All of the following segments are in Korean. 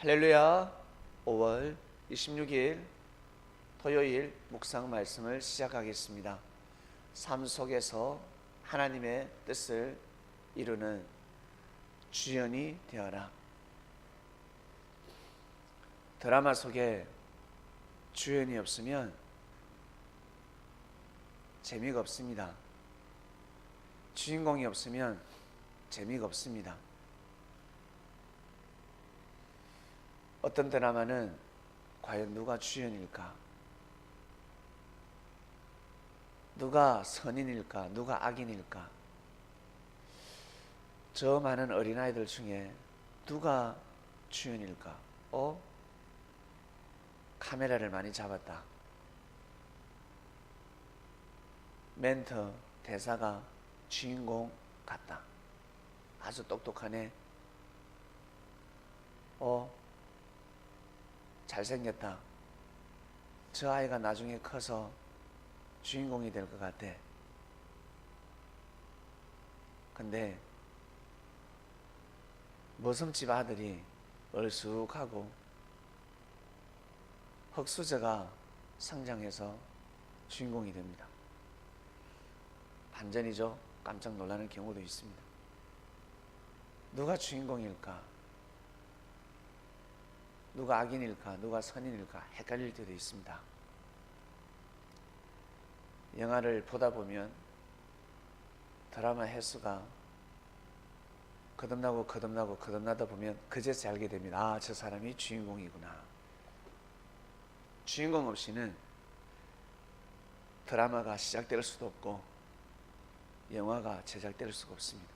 할렐루야 5월 26일 토요일 묵상 말씀을 시작하겠습니다. 삶 속에서 하나님의 뜻을 이루는 주연이 되어라. 드라마 속에 주연이 없으면 재미가 없습니다. 주인공이 없으면 재미가 없습니다. 어떤 드라마는 과연 누가 주연일까? 누가 선인일까? 누가 악인일까? 저 많은 어린아이들 중에 누가 주연일까? 어? 카메라를 많이 잡았다. 멘트, 대사가 주인공 같다. 아주 똑똑하네. 어? 잘생겼다. 저 아이가 나중에 커서 주인공이 될 것 같아. 근데 머슴집 아들이 얼쑥하고 흑수저가 성장해서 주인공이 됩니다. 반전이죠. 깜짝 놀라는 경우도 있습니다. 누가 주인공일까? 누가 악인일까? 누가 선인일까? 헷갈릴 때도 있습니다. 영화를 보다 보면 드라마 횟수가 거듭나고 거듭나고 거듭나다 보면 그제서 알게 됩니다. 아, 저 사람이 주인공이구나. 주인공 없이는 드라마가 시작될 수도 없고 영화가 제작될 수가 없습니다.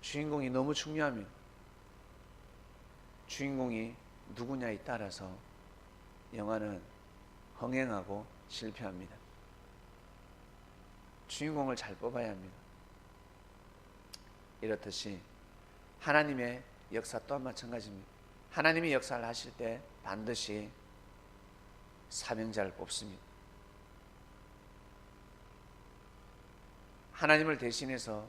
주인공이 너무 중요하면 주인공이 누구냐에 따라서 영화는 흥행하고 실패합니다. 주인공을 잘 뽑아야 합니다. 이렇듯이 하나님의 역사 또한 마찬가지입니다. 하나님이 역사를 하실 때 반드시 사명자를 뽑습니다. 하나님을 대신해서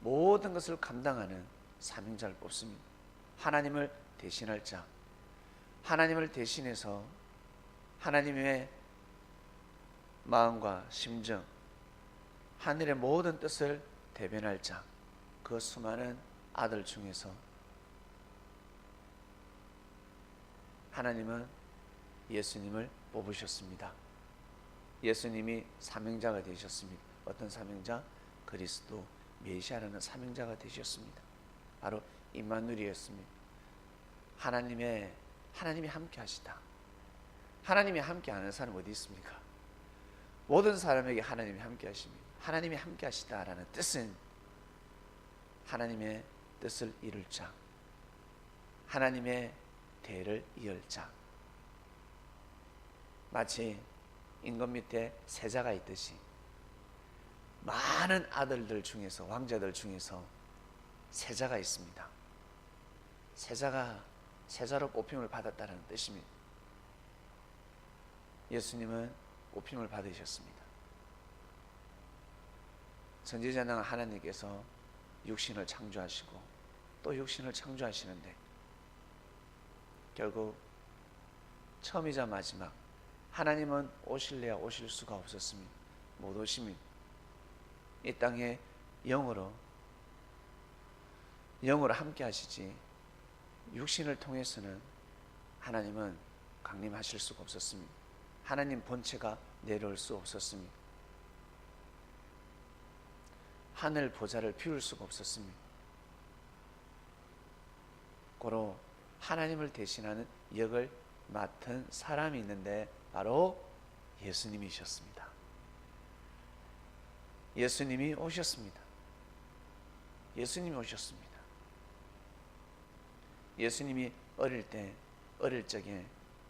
모든 것을 감당하는 사명자를 뽑습니다. 하나님을 대신할 자, 하나님을 대신해서 하나님의 마음과 심정, 하늘의 모든 뜻을 대변할 자, 그 수많은 아들 중에서 하나님은 예수님을 뽑으셨습니다. 예수님이 사명자가 되셨습니다. 어떤 사명자? 그리스도 메시아라는 사명자가 되셨습니다. 바로 임마누엘이었습니다. 하나님의 하나님이 함께 하시다. 하나님이 함께 하는 사람 어디 있습니까? 모든 사람에게 하나님이 함께 하십니다. 하나님이 함께 하시다라는 뜻은 하나님의 뜻을 이룰 자, 하나님의 대를 이을 자. 마치 임금 밑에 세자가 있듯이 많은 아들들 중에서 왕자들 중에서 세자가 있습니다. 세자가 세자로 뽑힘을 받았다는 뜻입니다. 예수님은 뽑힘을 받으셨습니다. 선지자는 하나님께서 육신을 창조하시고 또 육신을 창조하시는데 결국 처음이자 마지막 하나님은 오실래야 오실 수가 없었습니다. 못 오십니다. 이 땅에 영으로 영으로 함께 하시지 육신을 통해서는 하나님은 강림하실 수가 없었습니다. 하나님 본체가 내려올 수 없었습니다. 하늘 보좌를 비울 수가 없었습니다. 고로 하나님을 대신하는 역을 맡은 사람이 있는데 바로 예수님이셨습니다. 예수님이 오셨습니다. 예수님이 오셨습니다. 예수님이 어릴 때, 어릴 적에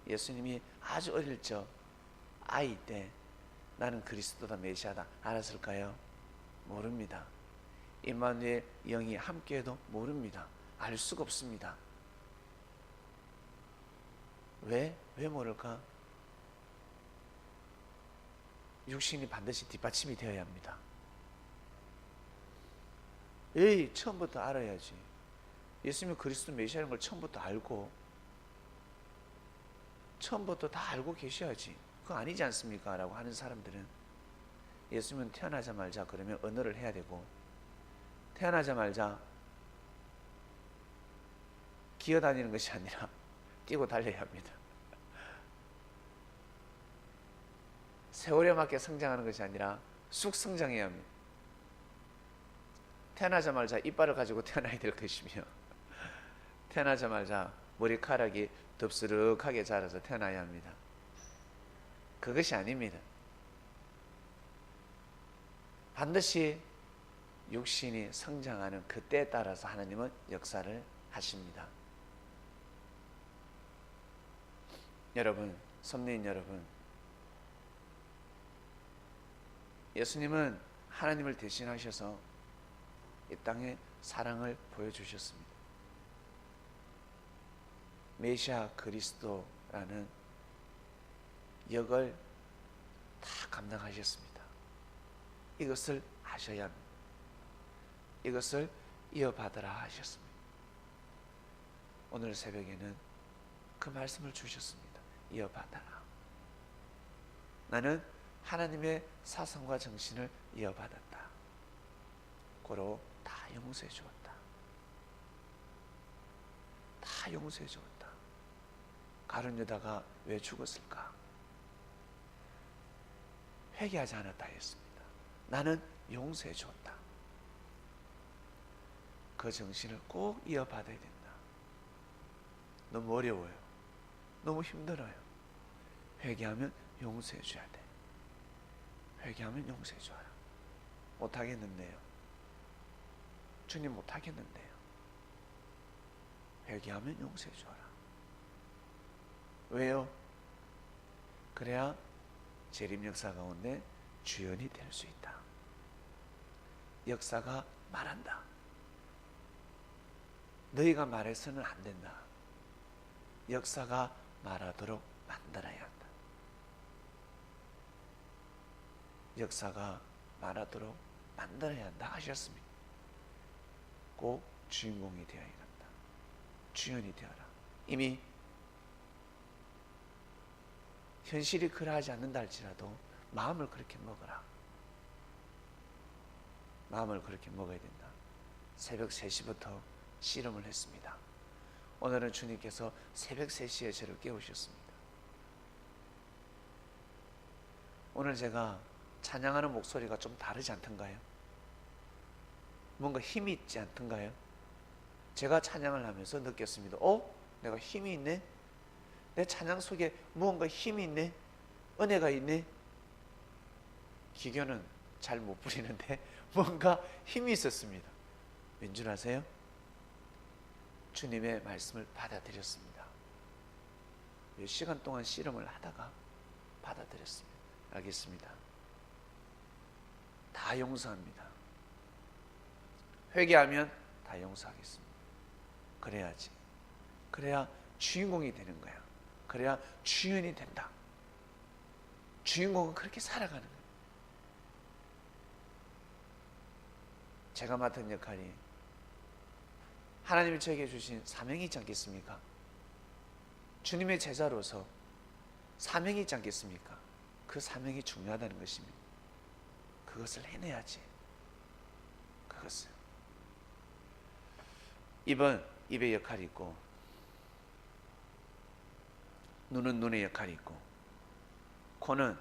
예수님이 아주 어릴 적 아이 때 나는 그리스도다 메시아다 알았을까요? 모릅니다. 임마누엘 영이 함께해도 모릅니다. 알 수가 없습니다. 왜? 왜 모를까? 육신이 반드시 뒷받침이 되어야 합니다. 에이, 처음부터 알아야지. 예수님이 그리스도 메시아인 걸 처음부터 알고 처음부터 다 알고 계셔야지. 그거 아니지 않습니까? 라고 하는 사람들은 예수님은 태어나자마자 그러면 언어를 해야 되고 태어나자마자 기어다니는 것이 아니라 뛰고 달려야 합니다. 세월에 맞게 성장하는 것이 아니라 쑥 성장해야 합니다. 태어나자마자 이빨을 가지고 태어나야 될 것이며 태어나자마자 머리카락이 덥스룩하게 자라서 태어나야 합니다. 그것이 아닙니다. 반드시 육신이 성장하는 그때에 따라서 하나님은 역사를 하십니다. 여러분, 섭리인 여러분, 예수님은 하나님을 대신하셔서 이 땅에 사랑을 보여주셨습니다. 메시아 그리스도라는 역을 다 감당하셨습니다. 이것을 아셔야 합니다. 이것을 이어받으라 하셨습니다. 오늘 새벽에는 그 말씀을 주셨습니다. 이어받아라. 나는 하나님의 사상과 정신을 이어받았다. 고로 다 용서해 주었다. 다 용서해 주었다. 유다가 왜 죽었을까? 회개하지 않았다 했습니다. 나는 용서해 주었다. 그 정신을 꼭 이어받아야 된다. 너무 어려워요. 너무 힘들어요. 회개하면 용서해 줘야 돼. 회개하면 용서해 줘라. 못 하겠는데요. 주님 못 하겠는데요. 회개하면 용서해 줘라. 왜요? 그래야 재림 역사 가운데 주연이 될 수 있다. 역사가 말한다. 너희가 말해서는 안 된다. 역사가 말하도록 만들어야 한다. 역사가 말하도록 만들어야 한다 하셨습니다. 꼭 주인공이 되어야 한다. 주연이 되어라. 이미 현실이 그러하지 않는다 할지라도 마음을 그렇게 먹어라. 마음을 그렇게 먹어야 된다. 새벽 3시부터 씨름을 했습니다. 오늘은 주님께서 새벽 3시에 저를 깨우셨습니다. 오늘 제가 찬양하는 목소리가 좀 다르지 않던가요? 뭔가 힘이 있지 않던가요? 제가 찬양을 하면서 느꼈습니다. 어? 내가 힘이 있네? 내 찬양 속에 무언가 힘이 있네? 은혜가 있네? 기교는 잘 못 부리는데 뭔가 힘이 있었습니다. 왠줄 아세요? 주님의 말씀을 받아들였습니다. 몇 시간 동안 씨름을 하다가 받아들였습니다. 알겠습니다. 다 용서합니다. 회개하면 다 용서하겠습니다. 그래야지. 그래야 주인공이 되는 거야. 그래야 주연이 된다. 주인공은 그렇게 살아가는 거예요. 제가 맡은 역할이 하나님이 저에게 주신 사명이 있지 않겠습니까? 주님의 제자로서 사명이 있지 않겠습니까? 그 사명이 중요하다는 것입니다. 그것을 해내야지. 그것을. 입은 입의 역할이 있고, 눈은 눈의 역할이 있고, 코는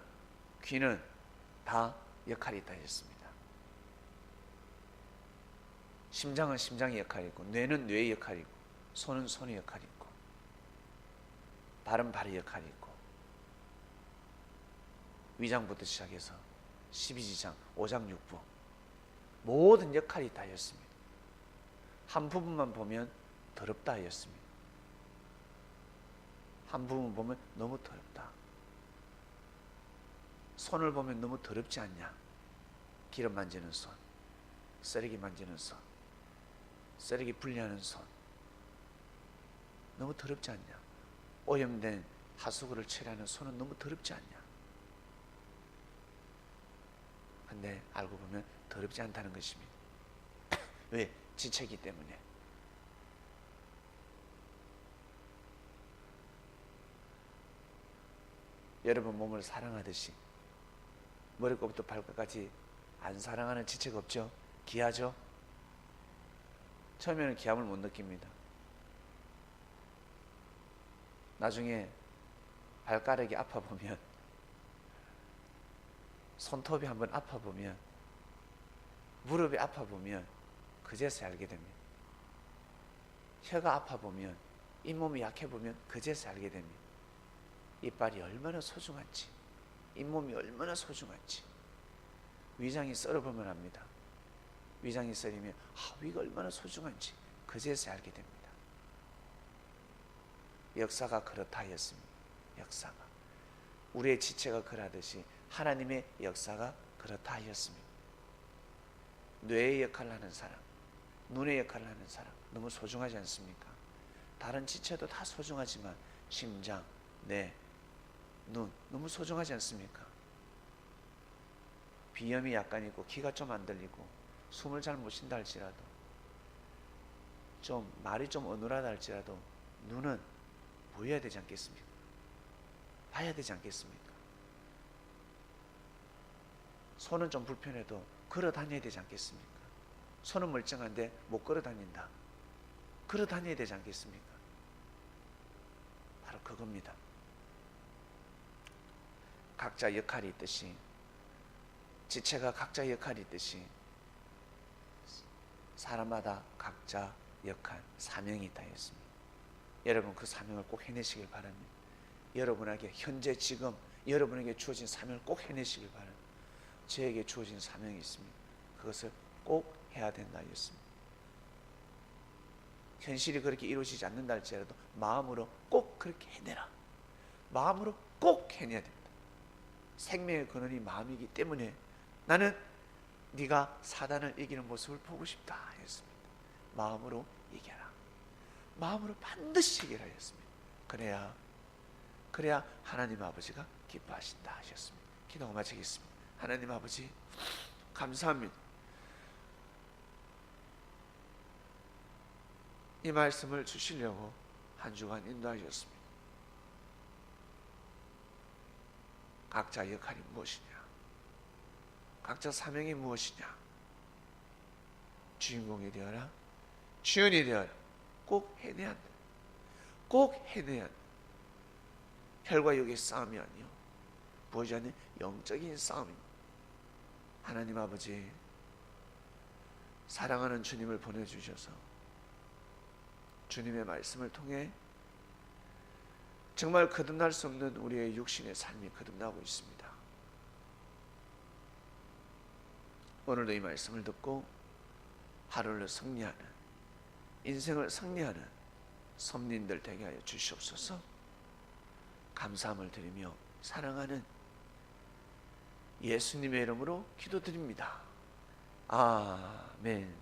귀는 다 역할이 있다 했습니다. 심장은 심장의 역할이 있고, 뇌는 뇌의 역할이 있고, 손은 손의 역할이 있고, 발은 발의 역할이 있고, 위장부터 시작해서 12지장, 5장 6부 모든 역할이 다였습니다. 한 부분만 보면 더럽다 하였습니다. 한 부분 보면 너무 더럽다. 손을 보면 너무 더럽지 않냐? 기름 만지는 손, 쓰레기 만지는 손, 쓰레기 분리하는 손. 너무 더럽지 않냐? 오염된 하수구를 처리하는 손은 너무 더럽지 않냐? 근데 알고 보면 더럽지 않다는 것입니다. 왜? 지체기 때문에. 여러분 몸을 사랑하듯이 머리끝부터 발끝까지 안 사랑하는 지체가 없죠. 귀하죠. 처음에는 귀함을 못 느낍니다. 나중에 발가락이 아파 보면 손톱이 한번 아파 보면 무릎이 아파 보면 그제서 알게 됩니다. 혀가 아파 보면 잇몸이 약해 보면 그제서 알게 됩니다. 이빨이 얼마나 소중한지, 잇몸이 얼마나 소중한지, 위장이 썰어보면 압니다. 위장이 썰리면 아, 위가 얼마나 소중한지 그제서 알게 됩니다. 역사가 그렇다 하였습니다. 역사가 우리의 지체가 그러하듯이 하나님의 역사가 그렇다 하였습니다. 뇌의 역할을 하는 사람, 눈의 역할을 하는 사람 너무 소중하지 않습니까? 다른 지체도 다 소중하지만 심장, 뇌, 눈 너무 소중하지 않습니까? 비염이 약간 있고 기가 좀 안 들리고 숨을 잘 못 쉰다 할지라도 좀 말이 좀 어눌하다 할지라도 눈은 보여야 되지 않겠습니까? 봐야 되지 않겠습니까? 손은 좀 불편해도 걸어 다녀야 되지 않겠습니까? 손은 멀쩡한데 못 걸어 다닌다. 걸어 다녀야 되지 않겠습니까? 바로 그겁니다. 각자 역할이 있듯이 지체가 각자 역할이 있듯이 사람마다 각자 역할, 사명이 있다 했습니다. 여러분 그 사명을 꼭 해내시길 바랍니다. 여러분에게 현재 지금 여러분에게 주어진 사명을 꼭 해내시길 바랍니다. 저에게 주어진 사명이 있습니다. 그것을 꼭 해야 된다 했습니다. 현실이 그렇게 이루어지지 않는다 할지라도 마음으로 꼭 그렇게 해내라. 마음으로 꼭 해내야 됩니다. 생명의 근원이 마음이기 때문에 나는 네가 사단을 이기는 모습을 보고 싶다 했습니다. 마음으로 이겨라. 마음으로 반드시 이겨라 했습니다. 그래야 그래야 하나님 아버지가 기뻐하신다 하셨습니다. 기도가 마치겠습니다. 하나님 아버지 감사합니다. 이 말씀을 주시려고 한 주간 인도하셨습니다. 각자 역할이 무엇이냐? 각자 사명이 무엇이냐? 주인공이 되어라. 주연이 되어라. 꼭 해내야 한다. 꼭 해내야 한다. 혈과 육의 싸움이 아니요. 보이지 않는 영적인 싸움입니다. 하나님 아버지, 사랑하는 주님을 보내주셔서 주님의 말씀을 통해 정말 거듭날 수 없는 우리의 육신의 삶이 거듭나고 있습니다. 오늘도 이 말씀을 듣고 하루를 승리하는 인생을 승리하는 섬님들 되게 하여 주시옵소서. 감사함을 드리며 사랑하는 예수님의 이름으로 기도드립니다. 아멘.